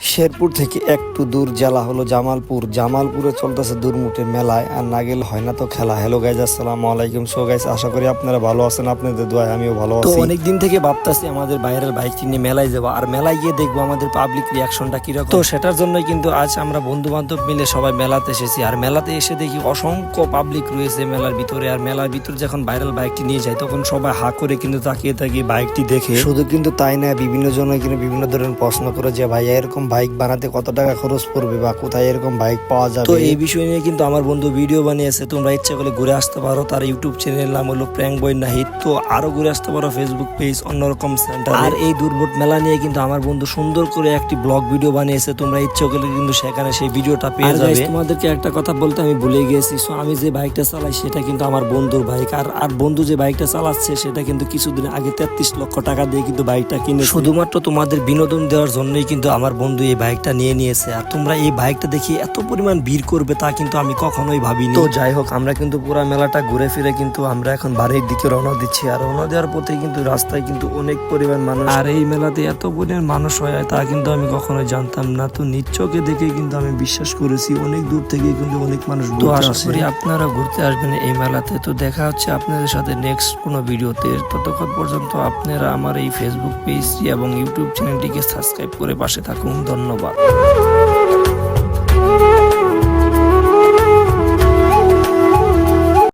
শেরপুর থেকে একটু দূর জেলা হলো জামালপুর। জামালপুরে চলতেছে দুর্মুটে মেলায় আর না গেলে হয় না তো খেলা। হ্যালো গাইজ আসসালামু আলাইকুম। সো গাইজ আশা করি আপনারা ভালো আছেন আপনাদের দোয়ায় আমিও ভালো আছি। অনেক দিন থেকে ভাবতাছি আমাদের বাইরের বাইকটি নিয়ে মেলায় যাব। আর মেলায় গিয়ে দেখব আমাদের পাবলিক রিয়াকশনটা কীরকম। তো সেটার জন্যই কিন্তু আজ আমরা বন্ধু বান্ধব মিলে সবাই মেলাতে এসেছি। আর মেলাতে এসে দেখি অসংখ্য পাবলিক রয়েছে মেলার ভিতরে। আর মেলার ভিতরে যখন ভাইরাল বাইকটি নিয়ে যায় তখন সবাই হা করে কিন্তু তাকিয়ে থাকি বাইকটি দেখে। শুধু কিন্তু তাই না বিভিন্ন জন কিন্তু বিভিন্ন ধরনের প্রশ্ন করে যে ভাইয়া এরকম বাইক বানাতে কত টাকা খরচ পড়বে বা কোথায় এরকম বাইক পাওয়া যাবে? তো এই বিষয় নিয়ে কিন্তু আমার বন্ধু ভিডিও বানিয়েছে তোমরা ইচ্ছা করলে ঘুরে আসতে পারো তার ইউটিউব চ্যানেল নাম হলো প্র্যাঙ্ক বই নাহিদ। তো আরও ঘুরে আসতে পারো ফেসবুক পেজ অন্যরকম সেন্টার আর এই দুর্বোট মেলা নিয়ে কিন্তু আমার বন্ধু সুন্দর করে একটি ব্লগ ভিডিও বানিয়েছে তোমরা ইচ্ছা করলে কিন্তু সেখানে সেই ভিডিওটা পেয়ে যাবে। তোমাদেরকে একটা কথা বলতে আমি ভুলে গিয়েছি। সো আমি যে বাইকটা চালাই সেটা কিন্তু আমার বন্ধুর বাইক আর আর বন্ধু যে বাইকটা চালাচ্ছে সেটা কিন্তু কিছুদিন আগে তেত্রিশ লক্ষ টাকা দিয়ে কিন্তু বাইকটা কিনে শুধুমাত্র তোমাদের বিনোদন দেওয়ার জন্যই কিন্তু আমার বন্ধু এই বাইকটা নিয়ে নিয়েছে। আর তোমরা এই বাইকটা দেখে এত পরিমাণ ভিড় করবে তা কিন্তু আমি কখনোই ভাবিনি। তো যাই হোক আমরা কিন্তু পুরো মেলাটা ঘুরে ফিরে কিন্তু আমরা এখন বাড়ির দিকে রওনা দিচ্ছি। আর রওনা দেওয়ার পথে কিন্তু রাস্তায় কিন্তু অনেক পরিমাণ মানুষ আর এই মেলাতে এত পরিমাণ মানুষ হয় তা কিন্তু আমি কখনোই জানতাম না। তো নিচ্চকে দেখে কিন্তু আমি বিশ্বাস করেছি অনেক দূর থেকে কিন্তু অনেক মানুষ তো আশা করি আপনারা ঘুরতে আসবেন এই মেলাতে। তো দেখা হচ্ছে আপনাদের সাথে নেক্সট কোনো ভিডিওতে। ততক্ষণ পর্যন্ত আপনারা আমার এই ফেসবুক পেজটি এবং ইউটিউব চ্যানেলটিকে সাবস্ক্রাইব করে পাশে থাকুন। ধন্যবাদ।